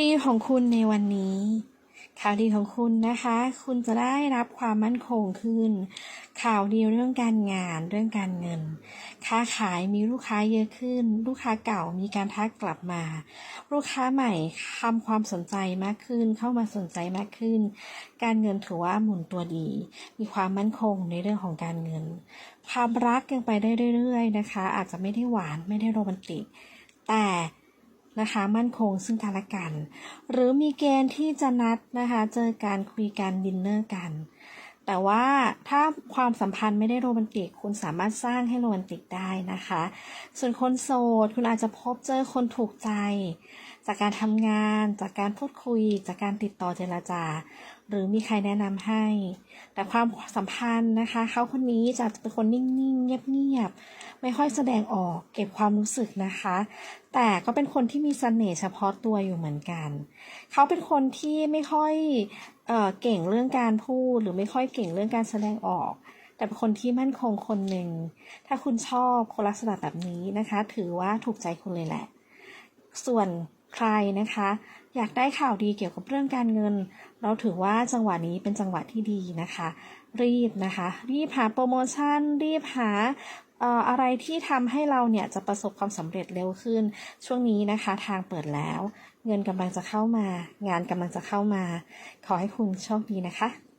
ดีของคุณในวันนี้ ข่าวดีของคุณนะคะ คุณจะได้รับความมั่นคงขึ้น ข่าวดีเรื่องการงานเรื่องการเงิน ค้าขายมีลูกค้าเยอะขึ้น ลูกค้าเก่ามีการทักกลับมา ลูกค้าใหม่ทำความสนใจมากขึ้น เข้ามาสนใจมากขึ้น การเงินถือว่าหมุนตัวดี มีความมั่นคงในเรื่องของการเงิน ความรักยังไปได้เรื่อยๆนะคะ อาจจะไม่ได้หวานไม่ได้โรแมนติก แต่ นะคะ มั่นคงซึ่งกันและกัน หรือมีเกณฑ์ที่จะนัดนะคะ เจอการคุยกันดินเนอร์กัน แต่ว่าถ้าความสัมพันธ์ไม่ได้โรแมนติก คุณสามารถสร้างให้โรแมนติกได้นะคะ ส่วนคนโสด คุณอาจจะพบเจอคนถูกใจ จากการทำงาน จากการพูดคุย จากการติดต่อเจรจา หรือมีใครแนะนำให้ แต่ความสัมพันธ์นะคะ เขาคนนี้จะเป็นคนนิ่งๆ เงียบๆ ไม่ค่อยแสดงออก เก็บความรู้สึกนะคะ แต่ก็เป็นคนที่มีเสน่ห์เฉพาะตัวอยู่เหมือนกัน เขาเป็นคนที่ไม่ค่อยเออเก่งเรื่องการพูด หรือไม่ค่อยเก่งเรื่องการแสดงออกแต่เป็นคนที่มั่นคงคนหนึ่ง ถ้าคุณชอบคนลักษณะแบบนี้นะคะ ถือว่าถูกใจคุณเลยแหละ ส่วน ใครนะคะ อยากได้ข่าวดีเกี่ยวกับเรื่องการเงิน เราถือว่าจังหวะนี้เป็นจังหวะที่ดีนะคะ รีบนะคะ รีบหาโปรโมชั่น รีบหาอะไรที่ทำให้เราเนี่ยจะประสบความสำเร็จเร็วขึ้น ช่วงนี้นะคะทางเปิดแล้ว เงินกำลังจะเข้ามา งานกำลังจะเข้ามา ขอให้คุณโชคดีนะคะ